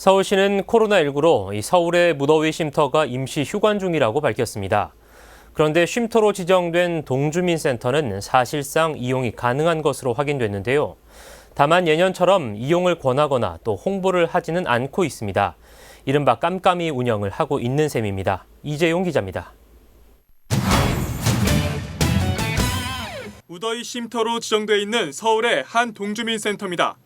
서울시는 코로나19로 이 서울의 무더위 쉼터가 임시 휴관 중이라고 밝혔습니다. 그런데 쉼터로 지정된 동주민센터는 사실상 이용이 가능한 것으로 확인됐는데요. 다만 예년처럼 이용을 권하거나 또 홍보를 하지는 않고 있습니다. 이른바 깜깜이 운영을 하고 있는 셈입니다. 이재용 기자입니다. 무더위 쉼터로 지정돼 있는 서울의 한 동주민센터입니다.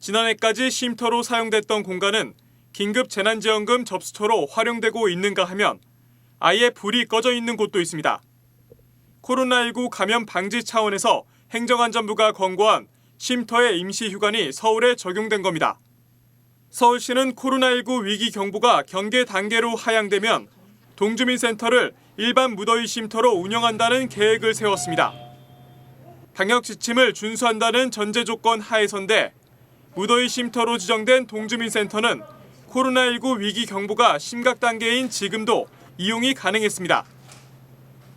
지난해까지 쉼터로 사용됐던 공간은 긴급 재난지원금 접수처로 활용되고 있는가 하면 아예 불이 꺼져 있는 곳도 있습니다. 코로나19 감염 방지 차원에서 행정안전부가 권고한 쉼터의 임시 휴관이 서울에 적용된 겁니다. 서울시는 코로나19 위기 경보가 경계 단계로 하향되면 동주민센터를 일반 무더위 쉼터로 운영한다는 계획을 세웠습니다. 방역 지침을 준수한다는 전제 조건 하에선데 무더위 쉼터로 지정된 동주민센터는 코로나19 위기 경보가 심각 단계인 지금도 이용이 가능했습니다.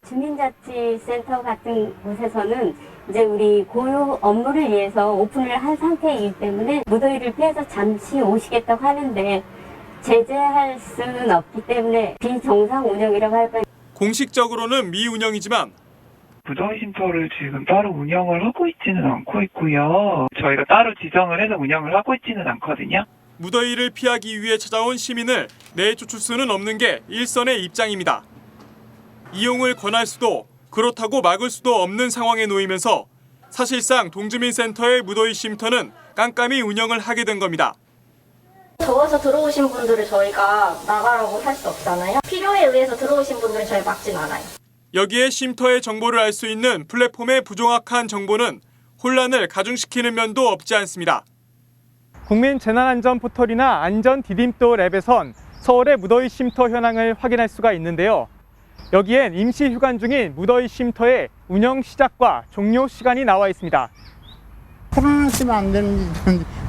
주민자치센터 같은 곳에서는 이제 우리 고유 업무를 위해서 오픈을 한 상태이기 때문에 무더위를 피해서 잠시 오시겠다고 하는데 제재할 수는 없기 때문에 비정상 운영이라고 할 바에 공식적으로는 미운영이지만 무더위 쉼터를 지금 따로 운영을 하고 있지는 않고 있고요. 저희가 따로 지정을 해서 운영을 하고 있지는 않거든요. 무더위를 피하기 위해 찾아온 시민을 내쫓을 수는 없는 게 일선의 입장입니다. 이용을 권할 수도 그렇다고 막을 수도 없는 상황에 놓이면서 사실상 동주민센터의 무더위 쉼터는 깜깜이 운영을 하게 된 겁니다. 더워서 들어오신 분들을 저희가 나가라고 할 수 없잖아요. 필요에 의해서 들어오신 분들은 저희 막진 않아요. 여기에 쉼터의 정보를 알 수 있는 플랫폼의 부정확한 정보는 혼란을 가중시키는 면도 없지 않습니다. 국민 재난안전 포털이나 안전 디딤돌 앱에선 서울의 무더위 쉼터 현황을 확인할 수가 있는데요. 여기엔 임시 휴관 중인 무더위 쉼터의 운영 시작과 종료 시간이 나와 있습니다. 코로나 때문에 안 되는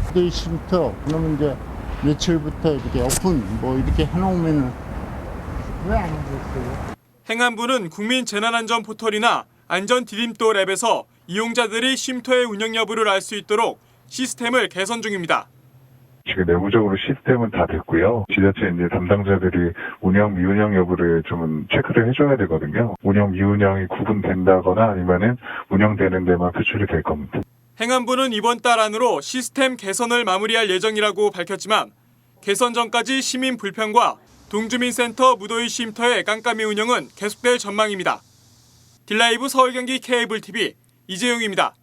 무더위 쉼터 그러면 이제 며칠부터 이렇게 오픈 뭐 이렇게 해놓으면은 왜안 있어요? 행안부는 국민 재난안전 포털이나 안전 디딤돌 앱에서 이용자들이 쉼터의 운영 여부를 알 수 있도록 시스템을 개선 중입니다. 지금 내부적으로 시스템은 다 됐고요. 지자체 이제 담당자들이 운영 미운영 여부를 좀 체크를 해줘야 되거든요. 운영 미운영이 구분된다거나 아니면은 운영되는 데만 표출이 될 겁니다. 행안부는 이번 달 안으로 시스템 개선을 마무리할 예정이라고 밝혔지만 개선 전까지 시민 불편과 동주민센터 무더위 쉼터의 깜깜이 운영은 계속될 전망입니다. 딜라이브 서울 경기 케이블 TV 이재용입니다.